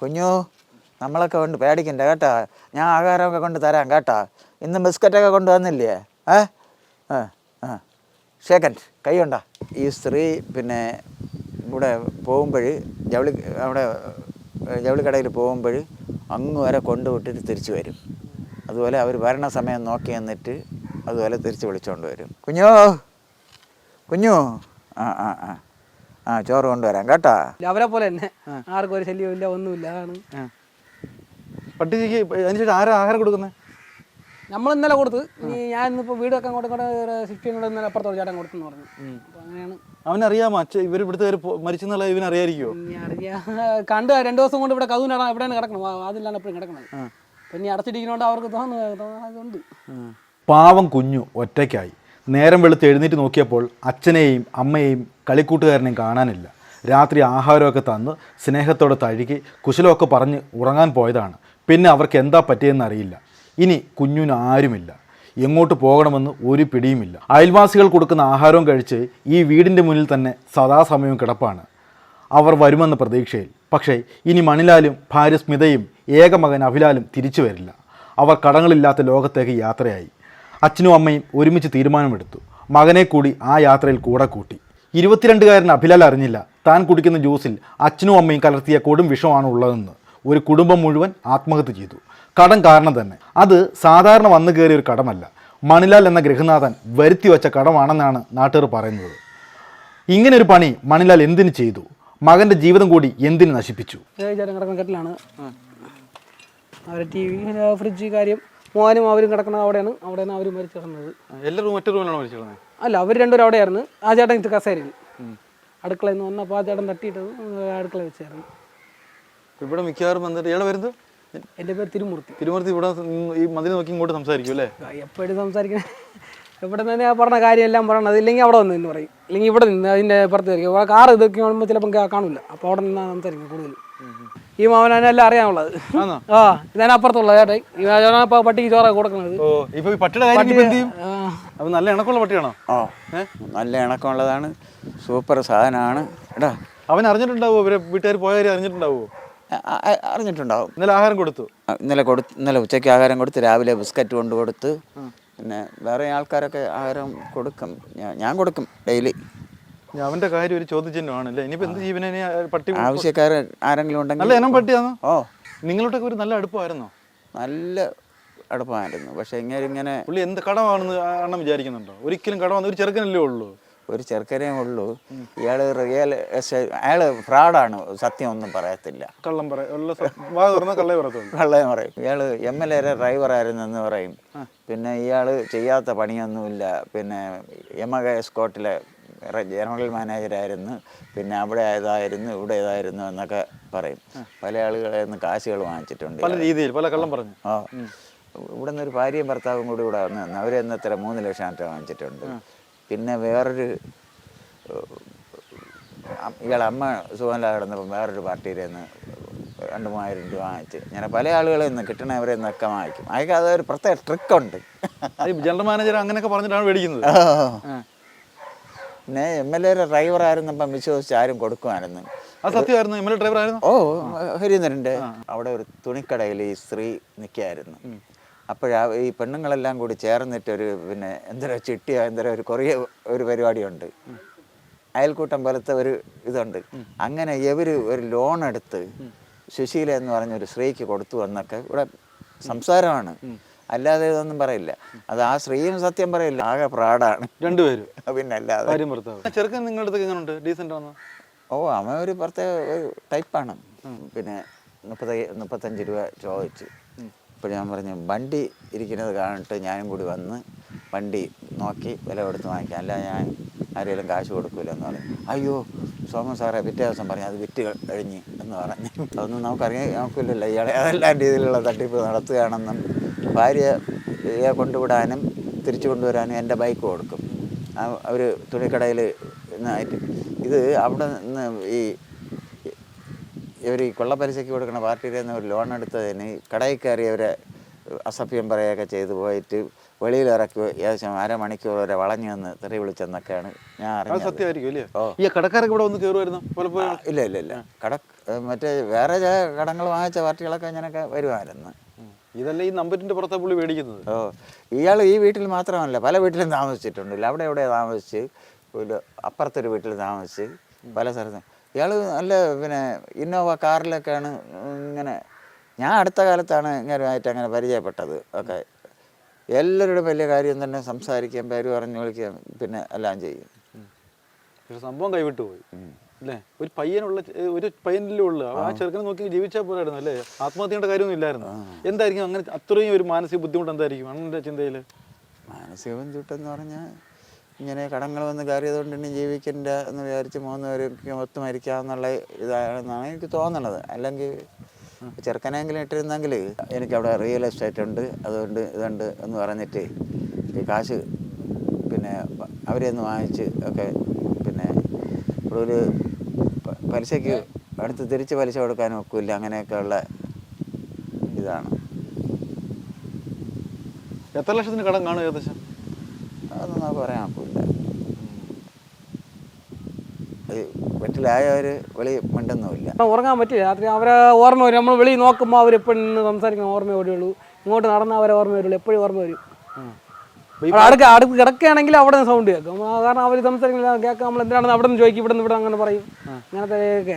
കുഞ്ഞു നമ്മളൊക്കെ കൊണ്ട് പേടിക്കണ്ട കേട്ടാ. ഞാൻ ആഹാരമൊക്കെ കൊണ്ട് തരാം കേട്ടാ. ഇന്ന് ബിസ്ക്കറ്റൊക്കെ കൊണ്ട് വന്നില്ലേ? ഏ? ആ ആ. ഷേക്കൻഡ് കൈ കൊണ്ടാ. ഈ സ്ത്രീ പിന്നെ ഇവിടെ പോകുമ്പോൾ ജൗളി അവിടെ ജൗളിക്കടയിൽ പോകുമ്പോൾ അങ്ങ് വരെ കൊണ്ടുവിട്ടിട്ട് തിരിച്ചു വരും. അതുപോലെ അവർ വരണ സമയം നോക്കി എന്നിട്ട് അതുപോലെ തിരിച്ച് വിളിച്ചുകൊണ്ട് വരും. കുഞ്ഞോ? കുഞ്ഞു? ആ ആ ആ. ആ ചോറ് കൊണ്ടുവരാം കേട്ടോ. അവരെ പോലെ തന്നെ. ആർക്കും ഒരു ശല്യം ഇല്ല ഒന്നുമില്ല അതാണ്. പട്ടിക്ക് അതിനുശേഷം ആരാ ആഹാരം കൊടുക്കുന്നത് നമ്മൾ ഇന്നലെ കൊടുത്ത്. ഞാൻ ഇന്നിപ്പോ വീട് വെക്കാൻ ഇങ്ങോട്ട് സിഫ്റ്റ് കൂടെ ഇന്നലെ അപ്പുറത്തോട് ചേട്ടൻ കൊടുത്തെന്ന് പറഞ്ഞു. അങ്ങനെയാണ്. അവനറിയാമോ? അച്ഛൻ ഇവർ ഇവിടുത്തെ മരിച്ചെന്നുള്ള ഇവനറിയായിരിക്കുമോ അറിയായിരിക്കുമോ അറിയാ. കണ്ട് രണ്ട് ദിവസം കൊണ്ട് ഇവിടെ കതുവിനാണ് എവിടെയാണ് കിടക്കണം അതിലാണ് എപ്പോഴും കിടക്കണത്. പിന്നെ അടച്ചിരിക്കുന്നോണ്ട് അവർക്ക് തോന്നുന്നു പാവം കുഞ്ഞു ഒറ്റയ്ക്കായി. നേരം വെളുത്ത് എഴുന്നേറ്റ് നോക്കിയപ്പോൾ അച്ഛനെയും അമ്മയെയും കളിക്കൂട്ടുകാരനെയും കാണാനില്ല. രാത്രി ആഹാരമൊക്കെ തന്ന് സ്നേഹത്തോടെ തഴുകി കുശലമൊക്കെ പറഞ്ഞ് ഉറങ്ങാൻ പോയതാണ്. പിന്നെ അവർക്ക് എന്താ പറ്റിയെന്ന് അറിയില്ല. ഇനി കുഞ്ഞുന് ആരുമില്ല. എങ്ങോട്ട് പോകണമെന്ന് ഒരു പിടിയുമില്ല. അയൽവാസികൾ കൊടുക്കുന്ന ആഹാരവും കഴിച്ച് ഈ വീടിന്റെ മുന്നിൽ തന്നെ സദാസമയവും കിടപ്പാണ്. അവർ വരുമെന്ന പ്രതീക്ഷയിൽ. പക്ഷേ ഇനി മണിലാലും ഭാര്യ സ്മിതയും ഏകമകൻ അഭിലാലും തിരിച്ചു വരില്ല. അവർ കടങ്ങളില്ലാത്ത ലോകത്തേക്ക് യാത്രയായി. അച്ഛനും അമ്മയും ഒരുമിച്ച് തീരുമാനമെടുത്തു. മകനെ കൂടി ആ യാത്രയിൽ കൂടെ കൂട്ടി. ഇരുപത്തിരണ്ടുകാരൻ അഭിലാൽ അറിഞ്ഞില്ല. താൻ കുടിക്കുന്ന ജ്യൂസിൽ അച്ഛനും അമ്മയും കലർത്തിയ കൊടും വിഷമാണ് ഉള്ളതെന്ന്. ഒരു കുടുംബം മുഴുവൻ ആത്മഹത്യ ചെയ്തു. കടം കാരണം തന്നെ. അത് സാധാരണ വന്നു കയറിയ ഒരു കടമല്ല. മണിലാൽ എന്ന ഗൃഹനാഥൻ വരുത്തി വച്ച കടമാണെന്നാണ് നാട്ടുകാർ പറയുന്നത്. ഇങ്ങനൊരു പണി മണിലാൽ എന്തിനു ചെയ്തു? മകന്റെ ജീവിതം കൂടി എന്തിനു നശിപ്പിച്ചു? ഫ്രിഡ്ജ് കാര്യം മോനും അവരും കിടക്കുന്നത് അവിടെയാണ്. അവിടെയാണ് അവരും മരിച്ചു കിടന്നത് എല്ലാവരും റൂമിലാണ് അല്ല അവർ രണ്ടുപേരും അവിടെയായിരുന്നു. ആ ചേട്ടൻ ഇത് കസേരയിൽ. അടുക്കളയിൽ നിന്ന് വന്നപ്പോൾ ആ ചേട്ടൻ തട്ടിയിട്ട് അടുക്കള വെച്ചായിരുന്നു. ഇവിടെ മിക്കവാറും വന്നിട്ട് ഇയാളെ വരുന്നത്? എന്റെ പേര് തിരുമൂർത്തി. തിരുമൂർത്തി ഇവിടെ ഈ മതിൽ നോക്കി ഇങ്ങോട്ട് സംസാരിക്കും അല്ലേ? എപ്പോഴും സംസാരിക്കണേ ഇവിടെ നിന്ന് ഞാൻ പറഞ്ഞ കാര്യമെല്ലാം പറയണത് ഇല്ലെങ്കിൽ അവിടെ വന്ന് നിന്ന് പറയും. ഇല്ലെങ്കിൽ ഇവിടെ നിന്ന് അതിന്റെ പുറത്ത് കാർ ഇതൊക്കെ കാണുമ്പോൾ ചിലപ്പം കാണില്ല അപ്പോൾ അവിടെ നിന്നാണ് സംസാരിക്കും കൂടുതൽ ഈ മാമനെല്ലാം അറിയാനുള്ളത്? ആ ഇതാണ് അപ്പുറത്തുള്ള ചേട്ടൻ ഈ പട്ടിക്ക് ചോറ കൊടുക്കുന്നത് ഓ ഇപ്പൊ ഈ പട്ടിയുടെ കാര്യം ഇപ്പൊ എന്ത് ചെയ്യും? അപ്പൊ നല്ല ഇണക്കമുള്ള പട്ടിയാണോ? ഓ നല്ല ഇണക്കമുള്ളതാണ്. സൂപ്പർ സാധനമാണ്. എടാ. അവൻ അറിഞ്ഞിട്ടുണ്ടാവോ ഇവരെ വീട്ടുകാർ പോയ കാര്യം അറിഞ്ഞിട്ടുണ്ടാവോ അ- അ- അറിഞ്ഞിട്ടുണ്ടാവും. ഇന്നലെ ആഹാരം കൊടുത്തു. ആ, ഇന്നലെ കൊടുത്ത് ഇന്നലെ ഉച്ചയ്ക്ക് ആഹാരം കൊടുത്ത് രാവിലെ ബിസ്ക്കറ്റ് കൊണ്ട് കൊടുത്ത്. പിന്നെ വേറെ ആൾക്കാരൊക്കെ ആഹാരം കൊടുക്കും. ഞാൻ ഞാൻ കൊടുക്കും ഡെയിലി. അവന്റെ കാര്യം ഒരു ചോദ്യചിഹ്നമാണ് അല്ലേ ഇനിയിപ്പോ എന്ത് ജീവനെ പട്ടി ആവശ്യക്കാർ ആരെങ്കിലും നല്ല അല്ല ഇനം പട്ടിയാണോ ഓ. നിങ്ങളോട്ടൊക്കെ ഒരു നല്ല അടുപ്പമായിരുന്നോ? നല്ല അടുപ്പമായിരുന്നു. പക്ഷെ ഇങ്ങനെ ഇങ്ങനെ പുള്ളി എന്ത് കടമാണെന്ന് അണ്ണം വിചാരിക്കുന്നുണ്ടോ? ഒരിക്കലും കടമാണെന്ന് ഒരു ചെറുക്കനല്ലേ ഉള്ളൂ? ഒരു ചെറുക്കനേ ഉള്ളൂ. ഇയാൾ റിയൽ അയാൾ ഫ്രോഡാണ് സത്യം ഒന്നും പറയത്തില്ല. കള്ളം പറയും കള്ളേ പറയും. ഇയാൾ എം എൽ എ ഡ്രൈവർ ആയിരുന്നു എന്ന് പറയും. പിന്നെ ഇയാൾ ചെയ്യാത്ത പണിയൊന്നുമില്ല. പിന്നെ യമക എസ്കോട്ടിലെ ജനറൽ മാനേജരായിരുന്നു. പിന്നെ അവിടെ ഏതായിരുന്നു ഇവിടെ ഏതായിരുന്നു എന്നൊക്കെ പറയും. പല ആളുകളിൽ നിന്ന് കാശുകൾ വാങ്ങിച്ചിട്ടുണ്ട്. പല രീതിയിൽ പല കള്ളം പറഞ്ഞു. ആ. ഇവിടെ നിന്ന് ഒരു ഭാര്യയും ഭർത്താവും കൂടി ഇവിടെ വന്ന് നിന്ന് അവരെ മൂന്ന് ലക്ഷം രൂപ വാങ്ങിച്ചിട്ടുണ്ട്. പിന്നെ വേറൊരു ഇയാൾ ഇയാളെ അമ്മ സുഖമില്ലാതെ കിടന്നപ്പോൾ വേറൊരു പാർട്ടിയിൽ നിന്ന് രണ്ട് മൂവായിരം രൂപ വാങ്ങിച്ച് ഞാൻ പല ആളുകളിൽ നിന്ന് കിട്ടണവരെ നിന്നൊക്കെ വാങ്ങിക്കും. അതൊക്കെ അതൊരു പ്രത്യേക ട്രിക്കുണ്ട് ജനറൽ മാനേജർ അങ്ങനെയൊക്കെ പറഞ്ഞിട്ടാണ് മേടിക്കുന്നത്. പിന്നെ എം എൽ എയുടെ ഡ്രൈവറായിരുന്നപ്പം വിശ്വസിച്ച് ആരും കൊടുക്കുമായിരുന്നു. ആ സത്യമായിരുന്നു? എം എൽ എ ഡ്രൈവർ ആയിരുന്നു? ഓ ഹരീന്ദ്രന്റെ അവിടെ ഒരു തുണിക്കടയിൽ ഈ സ്ത്രീ നിൽക്കുകയായിരുന്നു അപ്പോഴാ ഈ പെണ്ണുങ്ങളെല്ലാം കൂടി ചേർന്നിട്ട് ഒരു പിന്നെ എന്തോ ചിട്ടിയോ എന്തോ ഒരു കൊറിയ ഒരു പരിപാടിയുണ്ട്. അയൽക്കൂട്ടം പോലത്തെ ഒരു ഇതുണ്ട്. അങ്ങനെ ഇവർ ഒരു ലോൺ എടുത്ത് സുശീല എന്ന് പറഞ്ഞൊരു സ്ത്രീക്ക് കൊടുത്തു എന്നൊക്കെ ഇവിടെ സംസാരമാണ്. അല്ലാതെ ഇതൊന്നും പറയില്ല. അത് ആ സ്ത്രീയും സത്യം പറയില്ല. ആകെ പ്രാടാണ്. രണ്ടുപേരും. പിന്നെ അല്ലാതെ ഭാര്യയും ഭർത്താവ്. ചെറുക്കൻ നിങ്ങളുടെ അടുത്ത് എങ്ങനെയുണ്ട് ഡീസന്റ് ആണോ? ഓ അവൻ ഒരു പ്രത്യേക ഒരു ടൈപ്പാണ് പിന്നെ മുപ്പത്തി മുപ്പത്തഞ്ച് രൂപ ചോദിച്ചു. അപ്പോൾ ഞാൻ പറഞ്ഞു വണ്ടി ഇരിക്കുന്നത് കാണിട്ട് ഞാനും കൂടി വന്ന് വണ്ടി നോക്കി വില കൊടുത്ത് വാങ്ങിക്കാം. അല്ല ഞാൻ ആരെങ്കിലും കാശ് കൊടുക്കില്ല എന്ന് പറഞ്ഞു. അയ്യോ സോമൻ സാറേ പിറ്റേ ദിവസം പറഞ്ഞു അത് വിറ്റ് കഴിഞ്ഞ് എന്ന് പറഞ്ഞു. അതൊന്നും നമുക്കറിയാൻ നോക്കില്ലല്ലോ ഇയാളെ ഏതെല്ലാം രീതിയിലുള്ള തട്ടിപ്പ് നടത്തുകയാണെന്നും. ഭാര്യയെ കൊണ്ടുവിടാനും തിരിച്ചു കൊണ്ടുവരാനും എന്റെ ബൈക്ക് കൊടുക്കും. അവർ തുണിക്കടയിൽ നിന്നായിട്ട് ഇത് അവിടെ നിന്ന് ഈ ഇവർ ഈ കൊള്ളപ്പലിശയ്ക്ക് കൊടുക്കുന്ന പാർട്ടിയിൽ നിന്ന് ഒരു ലോൺ എടുത്തതിന് കടയിൽ കയറി അവരെ അസഭ്യം പറയുകയൊക്കെ ചെയ്തു. പോയിട്ട് വെളിയിൽ ഇറക്കി ഏകദേശം അരമണിക്കൂർ വരെ വളഞ്ഞു വന്ന് തെറി വിളിച്ചെന്നൊക്കെയാണ് ഞാൻ അറിഞ്ഞത്. ഈ കടക്കാരൊക്കെ ഇവിടെ വന്ന് കയറുമായിരുന്നു? ഇല്ല ഇല്ല ഇല്ല. കട മറ്റേ വേറെ ചില കടങ്ങൾ വാങ്ങിച്ച പാർട്ടികളൊക്കെ ഇങ്ങനെയൊക്കെ വരുമായിരുന്നു. ഇതല്ല ഈ നമ്പറ്റിന്റെ പുറത്തെ പുള്ളി മേടിക്കുന്നത്? ഓ ഇയാൾ ഈ വീട്ടിൽ മാത്രമല്ല പല വീട്ടിലും താമസിച്ചിട്ടുണ്ട്. അവിടെ എവിടെ താമസിച്ച്? ഒരു അപ്പുറത്തൊരു വീട്ടിൽ താമസിച്ച് പല സ്ഥലത്തും. ഇയാൾ നല്ല പിന്നെ ഇന്നോവ കാറിലൊക്കെയാണ് ഇങ്ങനെ ഞാൻ അടുത്ത കാലത്താണ് ഇങ്ങനെയായിട്ട് അങ്ങനെ പരിചയപ്പെട്ടത്. ഒക്കെ എല്ലാവരുടെ വലിയ കാര്യം തന്നെ സംസാരിക്കാൻ പേര് പറഞ്ഞു വിളിക്കുകയും പിന്നെ എല്ലാം ചെയ്യും. പക്ഷെ സംഭവം കൈവിട്ടു പോയി അല്ലേ? ഒരു പയ്യനുള്ള ഒരു പയ്യനിലേ ഉള്ളു. ആ ചെറുക്കനെ നോക്കി ജീവിച്ചാൽ പോരായിരുന്നു അല്ലേ? ആത്മഹത്യയുടെ കാര്യമൊന്നും ഇല്ലായിരുന്നു. എന്തായിരിക്കും അങ്ങനെ അത്രയും ഒരു മാനസിക ബുദ്ധിമുട്ട് എന്തായിരിക്കും? അണ്ണന്റെ ചിന്തയിൽ മാനസിക ബുദ്ധിമുട്ടെന്ന് പറഞ്ഞാൽ ഇങ്ങനെ കടങ്ങൾ വന്ന് കയറിയതുകൊണ്ട് ഇനി ജീവിക്കണ്ട എന്ന് വിചാരിച്ച് മൂന്ന് പേർക്ക് ഒത്തു മരിക്കാന്നുള്ള ഇതാണെന്നാണ് എനിക്ക് തോന്നുന്നത് അല്ലെങ്കിൽ ചെറുക്കനെങ്കിലും ഇട്ടിരുന്നെങ്കിൽ എനിക്കവിടെ റിയൽ എസ്റ്റേറ്റ് ഉണ്ട് അതുകൊണ്ട് ഇതുണ്ട് എന്ന് പറഞ്ഞിട്ട് ഈ കാശ് പിന്നെ അവരെ ഒന്ന് വാങ്ങിച്ച് ഒക്കെ പിന്നെ ഇവിടെ ഒരു പലിശയ്ക്ക് അടുത്ത് തിരിച്ച് പലിശ കൊടുക്കാൻ ഒക്കില്ല. അങ്ങനെയൊക്കെയുള്ള ഇതാണ്. എത്ര ലക്ഷത്തിന് കടം കാണും ഏകദേശം? അതൊന്നും നമുക്ക് പറയാൻ ഒക്കില്ല. വീട്ടിലായവർ വെളി മിണ്ടുന്നുമില്ല. ഉറങ്ങാൻ പറ്റില്ല. രാത്രി അവരെ ഓർമ്മ വരും. നമ്മൾ വെളി നോക്കുമ്പോൾ അവരെപ്പോഴും നിന്ന് സംസാരിക്കുന്ന ഓർമ്മ ഓടിയുള്ളൂ ഇങ്ങോട്ട് നടന്ന അവരെ ഓർമ്മ വരുള്ളൂ. എപ്പോഴും ഓർമ്മ വരും. അടുക്ക കിടക്കുകയാണെങ്കിൽ അവിടെ നിന്ന് സൗണ്ട് കേൾക്കും. കാരണം അവർ സംസാരിക്കുന്ന കേൾക്കാൻ നമ്മൾ എന്തിനാണെന്ന് അവിടെ നിന്ന് ചോദിക്കും ഇവിടെ നിന്ന് ഇവിടെ അങ്ങനെ പറയും. അങ്ങനത്തെ കേൾക്കാം